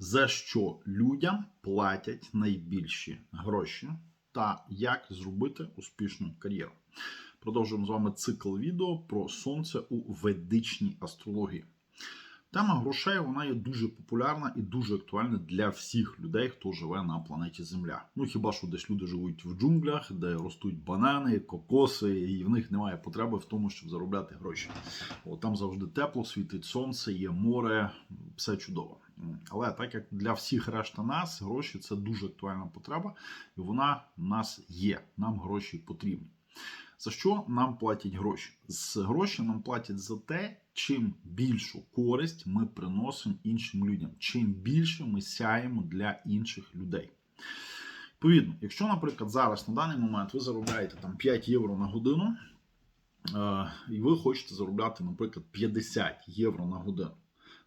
за що людям платять найбільші гроші, та як зробити успішну кар'єру. Продовжуємо з вами цикл відео про сонце у ведичній астрології. Тема грошей вона є дуже популярна і дуже актуальна для всіх людей, хто живе на планеті Земля. Ну хіба що десь люди живуть в джунглях, де ростуть банани, кокоси, і в них немає потреби в тому, щоб заробляти гроші. От там завжди тепло, світить сонце, є море, все чудово. Але так як для всіх решта нас, гроші це дуже актуальна потреба, і вона в нас є. Нам гроші потрібні. За що нам платять гроші? З гроші нам платять за те, чим більшу користь ми приносимо іншим людям, чим більше ми сяємо для інших людей. Відповідно, якщо, наприклад, зараз на даний момент ви заробляєте там 5 євро на годину, е, і ви хочете заробляти, наприклад, 50 євро на годину.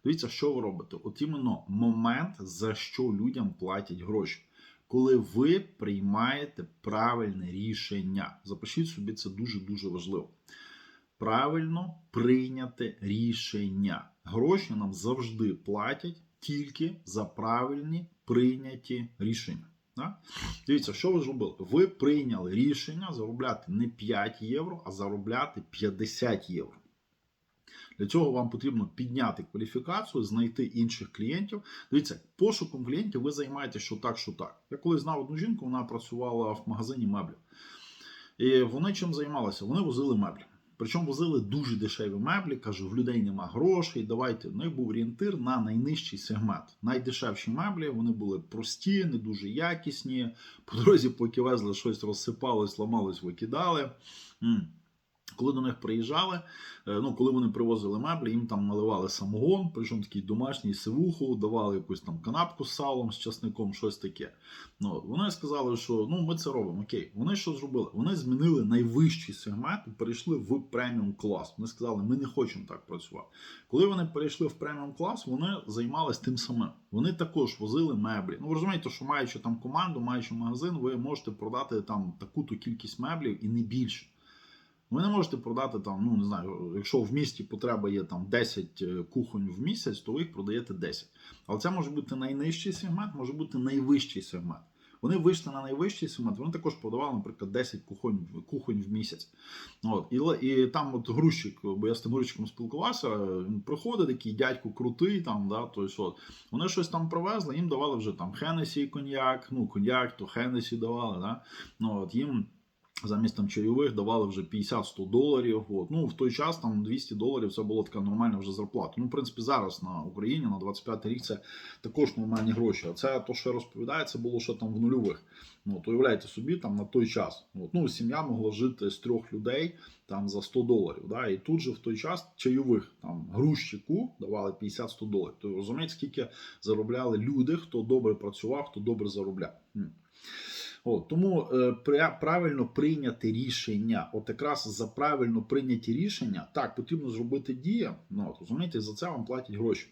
Дивіться, що ви робите? От іменно момент, за що людям платять гроші. Коли ви приймаєте правильне рішення, запишіть собі це дуже-дуже важливо. Правильно прийняти рішення. Гроші нам завжди платять тільки за правильні прийняті рішення. Да? Дивіться, що ви зробили? Ви прийняли рішення заробляти не 5 євро, а заробляти 50 євро. Для цього вам потрібно підняти кваліфікацію, знайти інших клієнтів. Дивіться, пошуком клієнтів ви займаєтесь що так, що так. Я коли знав одну жінку, вона працювала в магазині меблів. І вони чим займалися? Вони возили меблі. Причому возили дуже дешеві меблі, кажу, в людей нема грошей. Давайте. У них був орієнтир на найнижчий сегмент. Найдешевші меблі, вони були прості, не дуже якісні. По дорозі, поки везли щось розсипалось, ламалось, викидали. Коли до них приїжджали, ну коли вони привозили меблі, їм там наливали самогон, причому такий домашній сивуху, давали якусь там канапку з салом, з часником, щось таке. Ну, Вони сказали, що ну ми це робимо. Окей, вони що зробили? Вони змінили найвищий сегмент і перейшли в преміум клас. Вони сказали, ми не хочемо так працювати. Коли вони перейшли в преміум клас, вони займалися тим самим. Вони також возили меблі. Ну ви розумієте, що маючи там команду, маючи магазин, ви можете продати там таку-то кількість меблів і не більше. Ви не можете продати там, ну не знаю, якщо в місті потреба є там 10 кухонь в місяць, то ви їх продаєте 10. Але це може бути найнижчий сегмент, може бути найвищий сегмент. Вони вийшли на найвищий сегмент, вони також продавали, наприклад, 10 кухонь кухонь в місяць. От. І і там от грузчик, бо я з тим грузчиком спілкувався, він приходить, такий дядько крутий, там, да, то от. вони щось там привезли, їм давали вже там Хенесі коньяк, ну коньяк, то Хенесі давали. Да? Ну, от, їм Замість там чайових давали вже 50-100 доларів. От. Ну, в той час там 200 доларів це була така нормальна вже зарплата. Ну, в принципі, зараз на Україні на 25 рік це також нормальні гроші. А це то, що я розповідаю, це було ще там в нульових. Ну, то уявляйте собі, там на той час. От. Ну, сім'я могла жити з трьох людей там за 100 доларів. Да? І тут же в той час чайових там грузчику давали 50-100 доларів. То розумієте, скільки заробляли люди, хто добре працював, хто добре заробляв. От, Тому е, правильно прийняти рішення, от якраз за правильно прийняті рішення, так, потрібно зробити дія. Ну, от, розумієте, за це вам платять гроші.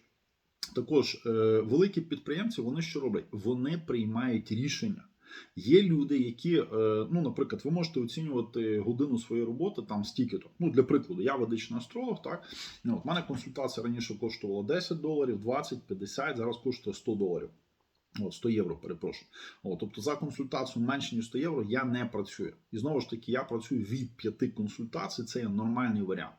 Також е, великі підприємці, вони що роблять? Вони приймають рішення. Є люди, які, е, ну, наприклад, ви можете оцінювати годину своєї роботи там стільки-то. Ну, для прикладу, я ведичний астролог, так. Ну, от, мене консультація раніше коштувала 10 доларів, 20, 50, зараз коштує 100 доларів. От, 100 євро, перепрошую. От, тобто за консультацію менше ніж 100 євро я не працюю. І знову ж таки, я працюю від 5 консультацій, це є нормальний варіант.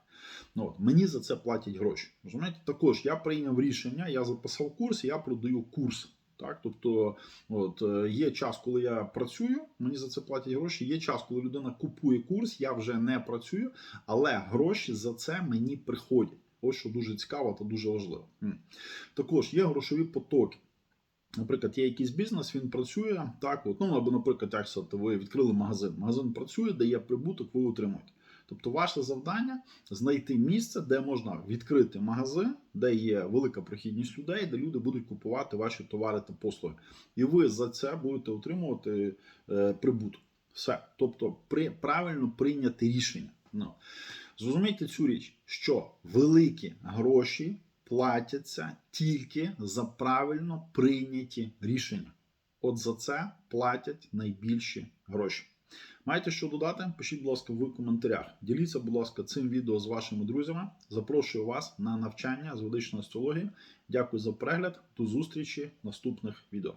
От, Мені за це платять гроші. Розумієте? Також я прийняв рішення, я записав курс, я продаю курс. Так, Тобто от, е, є час, коли я працюю, мені за це платять гроші. Є час, коли людина купує курс, я вже не працюю, але гроші за це мені приходять. Ось що дуже цікаво та дуже важливо. Також є грошові потоки. Наприклад, є якийсь бізнес, він працює так. От, ну або, наприклад, як ви відкрили магазин. Магазин працює, дає прибуток, ви утримуєте. Тобто, ваше завдання знайти місце, де можна відкрити магазин, де є велика прохідність людей, де люди будуть купувати ваші товари та послуги. І ви за це будете отримувати е, прибуток. Все. Тобто, при, правильно прийняти рішення. Ну. Зрозумійте цю річ, що великі гроші платяться тільки за правильно прийняті рішення. От за це платять найбільші гроші. Маєте що додати? Пишіть, будь ласка, в коментарях. Діліться, будь ласка, цим відео з вашими друзями. Запрошую вас на навчання з ведичної астрології. Дякую за перегляд. До зустрічі в наступних відео.